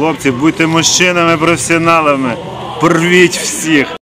Хлопці, будьте мужчинами, професіоналами. Првіть всіх.